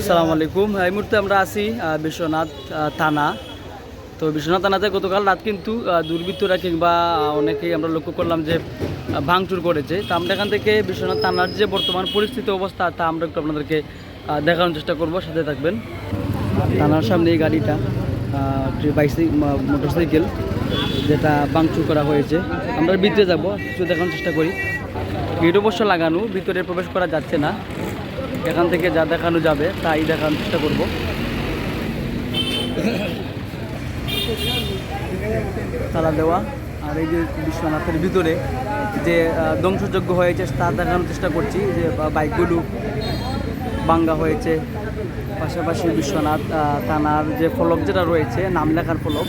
আসসালামু আলাইকুম। এই মুহূর্তে আমরা আছি বিশ্বনাথ থানা। তো বিশ্বনাথ থানাতে গতকাল রাত কিন্তু দুর্বৃত্তরা কিংবা অনেকেই আমরা লক্ষ্য করলাম যে ভাঙচুর করেছে। তা আমরা এখান থেকে বিশ্বনাথ থানার যে বর্তমান পরিস্থিতি অবস্থা, তা আমরা একটু আপনাদেরকে দেখানোর চেষ্টা করব। সাথে থাকবেন। থানার সামনে এই গাড়িটা বাইসাইকেল মোটরসাইকেল, যেটা ভাঙচুর করা হয়েছে। আমরা ভিতরে যাব একটু দেখানোর চেষ্টা করি। গেট অবশ্য লাগানো, ভিতরে প্রবেশ করা যাচ্ছে না। এখান থেকে যা দেখানো যাবে, তাই দেখানোর চেষ্টা করব। তালা দেওয়া, আর এই যে বিশ্বনাথের ভিতরে যে ধ্বংসযজ্ঞ হয়েছে, তা দেখানোর চেষ্টা করছি, যে বাইকগুলো বাঙ্গা হয়েছে। পাশাপাশি বিশ্বনাথ থানার যে ফলক যেটা রয়েছে, নাম লেখার ফলক,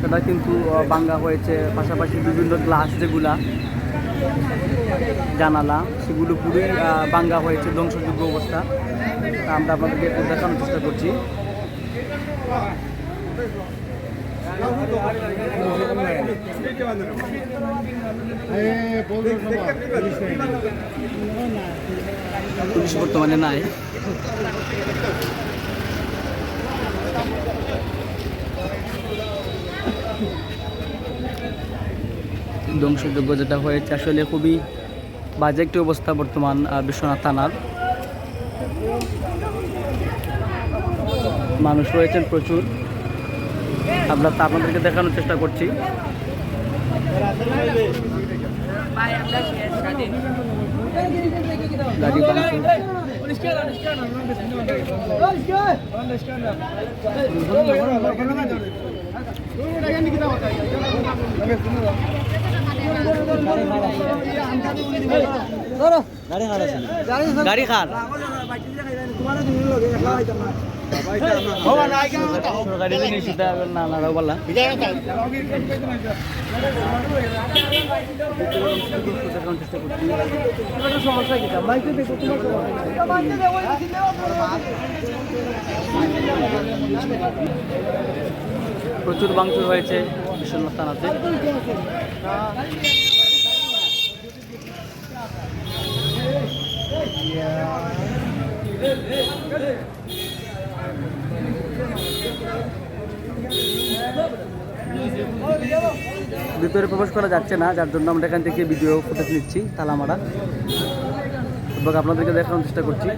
সেটা কিন্তু বাঙ্গা হয়েছে। পাশাপাশি বিভিন্ন গ্লাস যেগুলা জানালা, সেগুলো পুরোই ভাঙ্গা হয়েছে, ধ্বংসযোগ্য অবস্থা। আমরা আপনাদেরকে একটু দেখানোর চেষ্টা করছি। পুলিশ বর্তমানে নাই। ধ্বংসযোগ্য যেটা হয়েছে, আসলে খুবই বাজে একটি অবস্থা বর্তমান বিশ্বনাথ থানার। মানুষ রয়েছেন প্রচুর। আমরা তা আপনাদেরকে দেখানোর চেষ্টা করছি। গাড়ি জিনিস এটা না না প্রচুর ভাঙচুর হয়েছে বিশ্বনাথ থানাতে। ভিতরে প্রবেশ করা যাচ্ছে না, যার জন্য আমরা এখান থেকে ভিডিও ফুটেজ নিচ্ছি তালামারা এবং আপনাদেরকে দেখানোর চেষ্টা করছি।